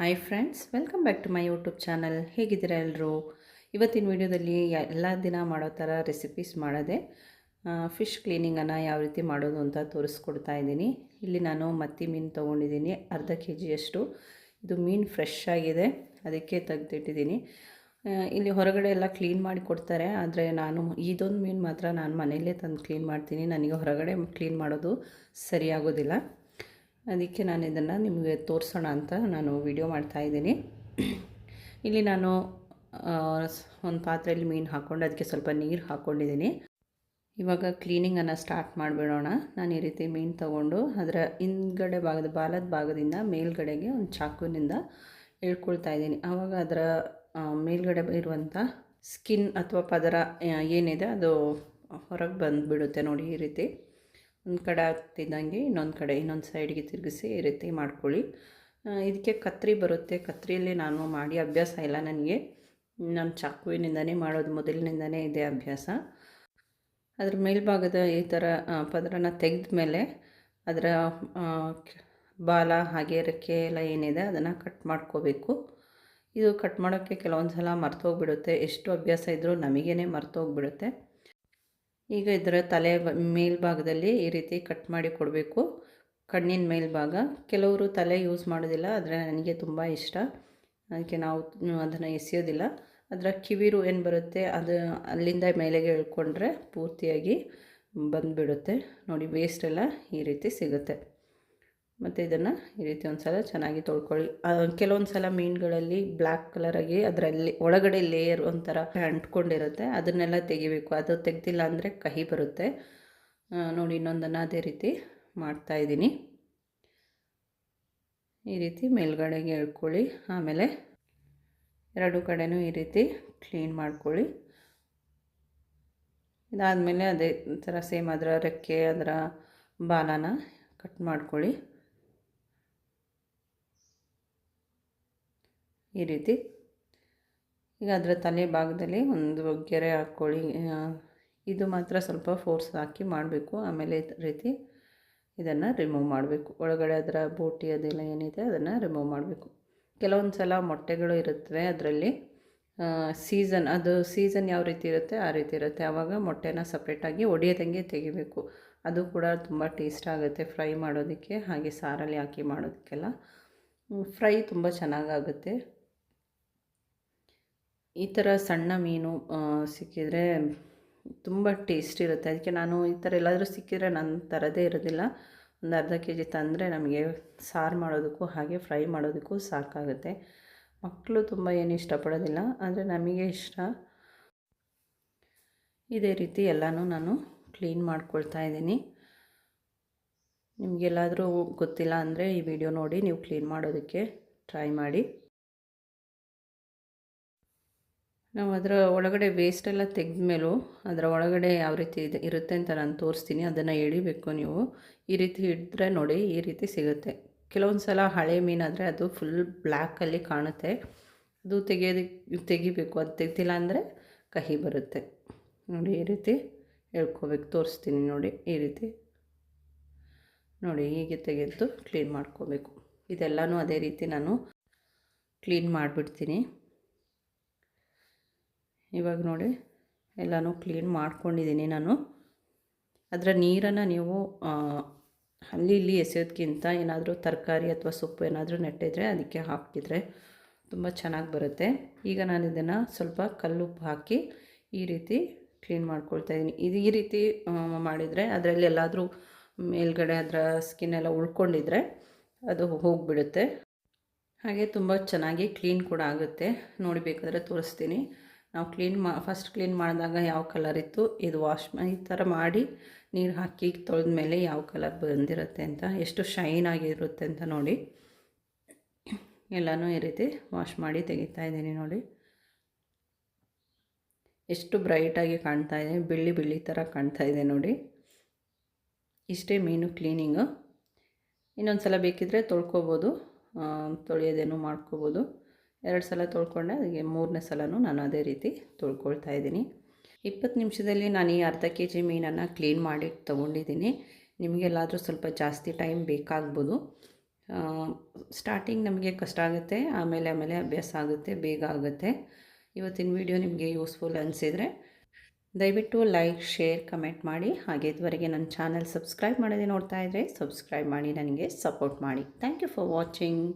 Hi friends welcome back to my YouTube channel ಹೇಗಿದ್ದೀರಾ ಎಲ್ಲರೂ ಇವತ್ತಿನ ವಿಡಿಯೋದಲ್ಲಿ ಎಲ್ಲ ದಿನ ಮಾಡೋ ಥರ ರೆಸಿಪೀಸ್ ಮಾಡೋದೆ ಫಿಶ್ ಕ್ಲೀನಿಂಗನ್ನು ಯಾವ ರೀತಿ ಮಾಡೋದು ಅಂತ ತೋರಿಸ್ಕೊಡ್ತಾ ಇದ್ದೀನಿ. ಇಲ್ಲಿ ನಾನು ಮತ್ತಿ ಮೀನು ತೊಗೊಂಡಿದ್ದೀನಿ, ಅರ್ಧ ಕೆ ಜಿಯಷ್ಟು ಇದು ಮೀನು ಫ್ರೆಶ್ ಆಗಿದೆ, ಅದಕ್ಕೆ ತೆಗೆದಿಟ್ಟಿದ್ದೀನಿ. ಇಲ್ಲಿ ಹೊರಗಡೆ ಎಲ್ಲ ಕ್ಲೀನ್ ಮಾಡಿ ಕೊಡ್ತಾರೆ, ಆದರೆ ನಾನು ಇದೊಂದು ಮೀನು ಮಾತ್ರ ನಾನು ಮನೆಯಲ್ಲೇ ತಂದು ಕ್ಲೀನ್ ಮಾಡ್ತೀನಿ. ನನಗೆ ಹೊರಗಡೆ ಕ್ಲೀನ್ ಮಾಡೋದು ಸರಿಯಾಗೋದಿಲ್ಲ. ಅದಕ್ಕೆ ನಾನು ಇದನ್ನು ನಿಮಗೆ ತೋರಿಸೋಣ ಅಂತ ನಾನು ವಿಡಿಯೋ ಮಾಡ್ತಾ ಇದ್ದೀನಿ. ಇಲ್ಲಿ ನಾನು ಒಂದು ಪಾತ್ರೆಯಲ್ಲಿ ಮೀನು ಹಾಕ್ಕೊಂಡು ಅದಕ್ಕೆ ಸ್ವಲ್ಪ ನೀರು ಹಾಕ್ಕೊಂಡಿದ್ದೀನಿ. ಇವಾಗ ಕ್ಲೀನಿಂಗನ್ನು ಸ್ಟಾರ್ಟ್ ಮಾಡಿಬಿಡೋಣ. ನಾನು ಈ ರೀತಿ ಮೀನು ತಗೊಂಡು ಅದರ ಹಿಂದ್ಗಡೆ ಭಾಗದ, ಬಾಲದ ಭಾಗದಿಂದ ಮೇಲ್ಗಡೆಗೆ ಒಂದು ಚಾಕುವಿನಿಂದ ಎಳ್ಕೊಳ್ತಾ ಇದ್ದೀನಿ. ಆವಾಗ ಅದರ ಮೇಲ್ಗಡೆ ಇರುವಂಥ ಸ್ಕಿನ್ ಅಥವಾ ಪದರ ಏನಿದೆ ಅದು ಹೊರಗೆ ಬಂದುಬಿಡುತ್ತೆ ನೋಡಿ ಈ ರೀತಿ. ಒಂದು ಕಡೆ ಆಗ್ತಿದ್ದಂಗೆ ಇನ್ನೊಂದು ಕಡೆ, ಇನ್ನೊಂದು ಸೈಡ್ಗೆ ತಿರುಗಿಸಿ ಈ ರೀತಿ ಮಾಡ್ಕೊಳ್ಳಿ. ಇದಕ್ಕೆ ಕತ್ರಿ ಬರುತ್ತೆ. ಕತ್ರಿಯಲ್ಲಿ ನಾನು ಮಾಡಿ ಅಭ್ಯಾಸ ಇಲ್ಲ ನನಗೆ. ನಾನು ಚಾಕುವಿನಿಂದನೇ ಮಾಡೋದು, ಮೊದಲಿನಿಂದನೇ ಇದೆ ಅಭ್ಯಾಸ. ಅದರ ಮೇಲ್ಭಾಗದ ಈ ಥರ ಪದರನ ತೆಗೆದ ಮೇಲೆ ಅದರ ಬಾಲ, ಹಾಗೆ ರೆಕ್ಕೆ ಎಲ್ಲ ಏನಿದೆ ಅದನ್ನು ಕಟ್ ಮಾಡ್ಕೋಬೇಕು. ಇದು ಕಟ್ ಮಾಡೋಕ್ಕೆ ಕೆಲವೊಂದು ಸಲ ಮರ್ತೋಗ್ಬಿಡುತ್ತೆ. ಎಷ್ಟು ಅಭ್ಯಾಸ ಇದ್ದರೂ ನಮಗೇ ಮರ್ತೋಗ್ಬಿಡುತ್ತೆ. ಈಗ ಇದರ ತಲೆ ಮೇಲ್ಭಾಗದಲ್ಲಿ ಈ ರೀತಿ ಕಟ್ ಮಾಡಿ ಕೊಡಬೇಕು. ಕಣ್ಣಿನ ಮೇಲ್ಭಾಗ. ಕೆಲವರು ತಲೆ ಯೂಸ್ ಮಾಡೋದಿಲ್ಲ, ಆದರೆ ನನಗೆ ತುಂಬ ಇಷ್ಟ. ಅದಕ್ಕೆ ನಾವು ಅದನ್ನು ಎಸೆಯೋದಿಲ್ಲ. ಅದರ ಕಿವಿರು ಏನು ಬರುತ್ತೆ, ಅದು ಅಲ್ಲಿಂದ ಮೇಲೆಗೆ ಇಳ್ಕೊಂಡ್ರೆ ಪೂರ್ತಿಯಾಗಿ ಬಂದುಬಿಡುತ್ತೆ. ನೋಡಿ ವೇಸ್ಟ್ ಎಲ್ಲ ಈ ರೀತಿ ಸಿಗುತ್ತೆ. ಮತ್ತು ಇದನ್ನು ಈ ರೀತಿ ಒಂದು ಸಲ ಚೆನ್ನಾಗಿ ತೊಳ್ಕೊಳ್ಳಿ. ಕೆಲವೊಂದು ಸಲ ಮೀನುಗಳಲ್ಲಿ ಬ್ಲ್ಯಾಕ್ ಕಲರಾಗಿ ಅದರಲ್ಲಿ ಒಳಗಡೆ ಲೇಯರ್ ಒಂಥರ ಅಂಟ್ಕೊಂಡಿರುತ್ತೆ. ಅದನ್ನೆಲ್ಲ ತೆಗಿಬೇಕು. ಅದು ತೆಗ್ದಿಲ್ಲ ಅಂದರೆ ಕಹಿ ಬರುತ್ತೆ. ನೋಡಿ, ಇನ್ನೊಂದನ್ನು ಅದೇ ರೀತಿ ಮಾಡ್ತಾ ಇದ್ದೀನಿ. ಈ ರೀತಿ ಮೇಲ್ಗಡೆಗೆ ಎಳ್ಕೊಳ್ಳಿ. ಆಮೇಲೆ ಎರಡು ಕಡೆನೂ ಈ ರೀತಿ ಕ್ಲೀನ್ ಮಾಡ್ಕೊಳ್ಳಿ. ಇದಾದಮೇಲೆ ಅದೇ ಥರ ಸೇಮ್ ಅದರ ರೆಕ್ಕೆ, ಅದರ ಬಾಲನ ಕಟ್ ಮಾಡ್ಕೊಳ್ಳಿ. ಈ ರೀತಿ. ಈಗ ಅದರ ತಲೆ ಭಾಗದಲ್ಲಿ ಒಂದು ಗೆರೆ ಹಾಕ್ಕೊಳ್ಳಿ. ಇದು ಮಾತ್ರ ಸ್ವಲ್ಪ ಫೋರ್ಸ್ ಹಾಕಿ ಮಾಡಬೇಕು. ಆಮೇಲೆ ರೀತಿ ಇದನ್ನು ರಿಮೂವ್ ಮಾಡಬೇಕು. ಒಳಗಡೆ ಅದರ ಬೋಟಿ ಅದೆಲ್ಲ ಏನಿದೆ ಅದನ್ನು ರಿಮೂವ್ ಮಾಡಬೇಕು. ಕೆಲವೊಂದು ಸಲ ಮೊಟ್ಟೆಗಳು ಇರುತ್ತವೆ, ಅದರಲ್ಲಿ ಸೀಸನ್ ಅದು ಸೀಸನ್ ಯಾವ ರೀತಿ ಇರುತ್ತೆ ಆ ರೀತಿ ಇರುತ್ತೆ. ಆವಾಗ ಮೊಟ್ಟೆನ ಸಪ್ರೇಟಾಗಿ ಒಡೆಯದಂಗೆ ತೆಗಿಬೇಕು. ಅದು ಕೂಡ ತುಂಬ ಟೇಸ್ಟ್ ಆಗುತ್ತೆ ಫ್ರೈ ಮಾಡೋದಕ್ಕೆ, ಹಾಗೆ ಸಾರಲ್ಲಿ ಹಾಕಿ ಮಾಡೋದಕ್ಕೆಲ್ಲ. ಫ್ರೈ ತುಂಬ ಚೆನ್ನಾಗಾಗುತ್ತೆ. ಈ ಥರ ಸಣ್ಣ ಮೀನು ಸಿಕ್ಕಿದರೆ ತುಂಬ ಟೇಸ್ಟ್ ಇರುತ್ತೆ. ಅದಕ್ಕೆ ನಾನು ಈ ಥರ ಎಲ್ಲಾದರೂ ಸಿಕ್ಕಿದರೆ ನಾನು ತರದೇ ಇರೋದಿಲ್ಲ. ಒಂದು ಅರ್ಧ ಕೆ ಜಿ ತಂದರೆ ನಮಗೆ ಸಾರು ಮಾಡೋದಕ್ಕೂ ಹಾಗೆ ಫ್ರೈ ಮಾಡೋದಕ್ಕೂ ಸಾಕಾಗುತ್ತೆ. ಮಕ್ಕಳು ತುಂಬ ಏನು ಇಷ್ಟಪಡೋದಿಲ್ಲ, ಆದರೆ ನಮಗೆ ಇಷ್ಟ. ಇದೇ ರೀತಿ ಎಲ್ಲನೂ ನಾನು ಕ್ಲೀನ್ ಮಾಡ್ಕೊಳ್ತಾ ಇದ್ದೀನಿ. ನಿಮಗೆಲ್ಲಾದರೂ ಗೊತ್ತಿಲ್ಲ ಅಂದರೆ ಈ ವಿಡಿಯೋ ನೋಡಿ, ನೀವು ಕ್ಲೀನ್ ಮಾಡೋದಕ್ಕೆ ಟ್ರೈ ಮಾಡಿ. ನಾವು ಅದರ ಒಳಗಡೆ ತೆಗೆದ ಮೇಲೂ ಅದರ ಒಳಗಡೆ ಯಾವ ರೀತಿ ಇದೆ, ಇರುತ್ತೆ ಅಂತ ನಾನು ತೋರಿಸ್ತೀನಿ. ಅದನ್ನು ಎಳಿಬೇಕು ನೀವು. ಈ ರೀತಿ ಹಿಡಿದ್ರೆ ನೋಡಿ, ಈ ರೀತಿ ಸಿಗುತ್ತೆ. ಕೆಲವೊಂದು ಸಲ ಹಳೆ ಮೀನಾದರೆ ಅದು ಫುಲ್ ಬ್ಲ್ಯಾಕಲ್ಲಿ ಕಾಣುತ್ತೆ. ಅದು ತೆಗೆಯೋದಕ್ಕೆ ತೆಗಿಬೇಕು. ಅದು ತೆಗ್ದಿಲ್ಲ ಅಂದರೆ ಕಹಿ ಬರುತ್ತೆ. ನೋಡಿ, ಈ ರೀತಿ ಹೇಳ್ಕೋಬೇಕು ತೋರಿಸ್ತೀನಿ ನೋಡಿ, ಈ ರೀತಿ. ನೋಡಿ, ಹೀಗೆ ತೆಗೆದು ಕ್ಲೀನ್ ಮಾಡ್ಕೋಬೇಕು. ಇದೆಲ್ಲನೂ ಅದೇ ರೀತಿ ನಾನು ಕ್ಲೀನ್ ಮಾಡಿಬಿಡ್ತೀನಿ. ಇವಾಗ ನೋಡಿ, ಎಲ್ಲನೂ ಕ್ಲೀನ್ ಮಾಡ್ಕೊಂಡಿದ್ದೀನಿ ನಾನು. ಅದರ ನೀರನ್ನು ನೀವು ಅಲ್ಲಿ ಇಲ್ಲಿ ಎಸೆಯೋದಕ್ಕಿಂತ ಏನಾದರೂ ತರಕಾರಿ ಅಥವಾ ಸೊಪ್ಪು ಏನಾದರೂ ನೆಟ್ಟಿದ್ರೆ ಅದಕ್ಕೆ ಹಾಕಿದರೆ ತುಂಬ ಚೆನ್ನಾಗಿ ಬರುತ್ತೆ. ಈಗ ನಾನು ಇದನ್ನು ಸ್ವಲ್ಪ ಕಲ್ಲುಪ್ಪು ಹಾಕಿ ಈ ರೀತಿ ಕ್ಲೀನ್ ಮಾಡ್ಕೊಳ್ತಾ ಇದ್ದೀನಿ ಇದು ಈ ರೀತಿ ಮಾಡಿದರೆ ಅದರಲ್ಲಿ ಎಲ್ಲಾದರೂ ಮೇಲ್ಗಡೆ ಅದರ ಸ್ಕಿನ್ ಎಲ್ಲ ಉಳ್ಕೊಂಡಿದ್ರೆ ಅದು ಹೋಗಿಬಿಡುತ್ತೆ. ಹಾಗೆ ತುಂಬ ಚೆನ್ನಾಗಿ ಕ್ಲೀನ್ ಕೂಡ ಆಗುತ್ತೆ. ನೋಡಿ ಬೇಕಾದರೆ ತೋರಿಸ್ತೀನಿ. ನಾವು ಕ್ಲೀನ್ ಮಾ ಫಸ್ಟ್ ಕ್ಲೀನ್ ಮಾಡಿದಾಗ ಯಾವ ಕಲರ್ ಇತ್ತು? ಇದು ವಾಶ್ ಈ ಥರ ಮಾಡಿ ನೀರು ಹಾಕಿ ತೊಳೆದ ಮೇಲೆ ಯಾವ ಕಲರ್ ಬಂದಿರುತ್ತೆ ಅಂತ, ಎಷ್ಟು ಶೈನ್ ಆಗಿರುತ್ತೆ ಅಂತ ನೋಡಿ. ಎಲ್ಲನೂ ಈ ರೀತಿ ವಾಶ್ ಮಾಡಿ ತೆಗಿತಾ ಇದ್ದೀನಿ ನೋಡಿ. ಎಷ್ಟು ಬ್ರೈಟಾಗಿ ಕಾಣ್ತಾ ಇದೆ, ಬಿಳಿ ಬಿಳಿ ಥರ ಕಾಣ್ತಾ ಇದೆ ನೋಡಿ. ಇಷ್ಟೇ ಮೀನು ಕ್ಲೀನಿಂಗು ಇನ್ನೊಂದು ಸಲ ಬೇಕಿದ್ದರೆ ತೊಳ್ಕೊಬೋದು ತೊಳೆಯೋದೇನು ಮಾಡ್ಕೋಬೋದು. ಎರಡು ಸಲ ತೊಳ್ಕೊಂಡೆ, ಅದಕ್ಕೆ ಮೂರನೇ ಸಲನೂ ನಾನು ಅದೇ ರೀತಿ ತೊಳ್ಕೊಳ್ತಾ ಇದ್ದೀನಿ. ಇಪ್ಪತ್ತು ನಿಮಿಷದಲ್ಲಿ ನಾನು ಈ ಅರ್ಧ ಕೆ ಜಿ ಮೀನನ್ನು ಕ್ಲೀನ್ ಮಾಡಿ ತೊಗೊಂಡಿದ್ದೀನಿ. ನಿಮಗೆಲ್ಲಾದರೂ ಸ್ವಲ್ಪ ಜಾಸ್ತಿ ಟೈಮ್ ಬೇಕಾಗ್ಬೋದು. ಸ್ಟಾರ್ಟಿಂಗ್ ನಮಗೆ ಕಷ್ಟ ಆಗುತ್ತೆ, ಆಮೇಲೆ ಆಮೇಲೆ ಅಭ್ಯಾಸ ಆಗುತ್ತೆ, ಬೇಗ ಆಗುತ್ತೆ. ಇವತ್ತಿನ ವಿಡಿಯೋ ನಿಮಗೆ ಯೂಸ್ಫುಲ್ ಅನಿಸಿದರೆ ದಯವಿಟ್ಟು ಲೈಕ್, ಶೇರ್, ಕಮೆಂಟ್ ಮಾಡಿ. ಹಾಗೆ ಇದುವರೆಗೆ ನನ್ನ ಚಾನಲ್ ಸಬ್ಸ್ಕ್ರೈಬ್ ಮಾಡೋದೇ ನೋಡ್ತಾ ಇದ್ದರೆ ಸಬ್ಸ್ಕ್ರೈಬ್ ಮಾಡಿ, ನನಗೆ ಸಪೋರ್ಟ್ ಮಾಡಿ. Thank you for watching.